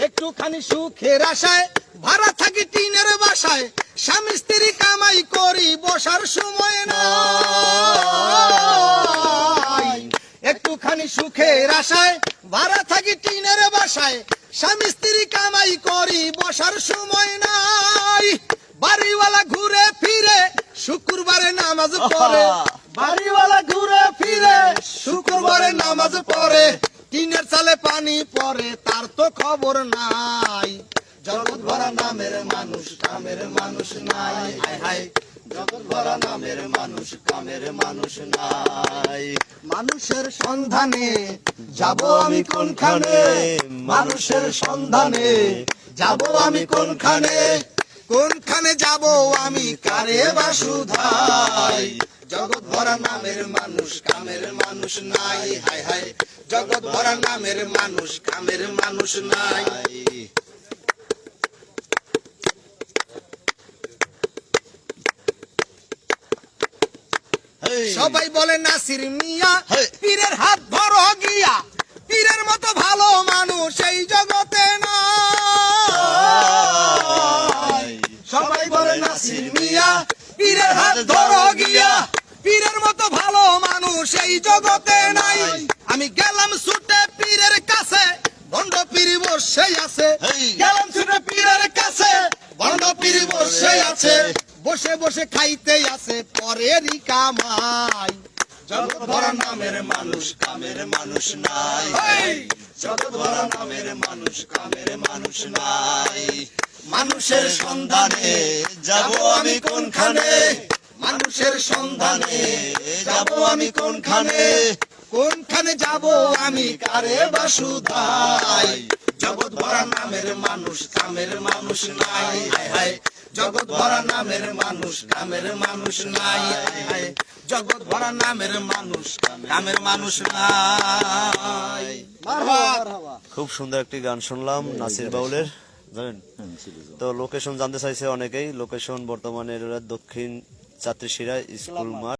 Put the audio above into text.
একটুখানি সুখের আশায় ভাড়া থাকি টিনের বাসায় স্বামী স্ত্রী কামাই করি বসার সময় নাই। একটুখানি সুখের আশায় ভাড়া থাকি টিনের বাসায় স্বামী স্ত্রী কামাই করি বসার সময় নাই। বাড়িওয়ালা ঘুরে ফিরে শুক্রবারে নামাজ পড়ে। বাড়িওয়ালা ঘুরে ফিরে শুক্রবারে নামাজ পড়ে। টিনের চালে পানি পড়ে, তার তো খবর নাই। জগৎ ভরা নামের মানুষ, কামের মানুষ নাই। হায় হায় জগৎ ভরা নামের মানুষ, কামের মানুষ নাই। মানুষের সন্ধানে যাব আমি কোনখানে? মানুষের সন্ধানে যাব আমি কোনখানে? কোনখানে যাব আমি কারে বাসুধাই? জগৎ ভরা নামের মানুষ কামের মানুষ নাই। হায় হায় জগৎ ভরা নামের মানুষ কামের মানুষ নাই। সবাই বলে নাসির মিয়া পীরের হাত ধরো গিয়া। পীরের মতো ভালো মানুষ এই জগতে নাই। সবাই বলে নাসির মিয়া পীরের হাত ধরো গিয়া। এই জগতে নাই। আমি গেলাম ছুটে পীরের কাছে বন্ড পীর বসে আছে। গেলাম ছুটে পীরের কাছে বন্ড পীর বসে আছে। বসে বসে খাইতে আছে পরেরই কামাই। জগৎ ভরা নামের মানুষ কামের মানুষ নাই। জগৎ ভরা নামের মানুষ কামের মানুষ নাই। মানুষের সন্ধানে যাব আমি কোনখানে? মানুষের সন্ধানে যাব আমি কোনখানে? কোনখানে যাব আমি? কারে বাসুধাই জগৎ ভরা নামের মানুষ কামের মানুষ নাই। জগৎ ভরা নামের মানুষ কামের মানুষ নাই। জগৎ ভরা নামের মানুষ কামের মানুষ নাই। খুব সুন্দর একটি গান শুনলাম নাসির বাউলের। জানেন? তো লোকেশন জানতে চাইছে অনেকেই। লোকেশন বর্তমানে দক্ষিণ চাত্রিশিরা স্কুল মাঠ।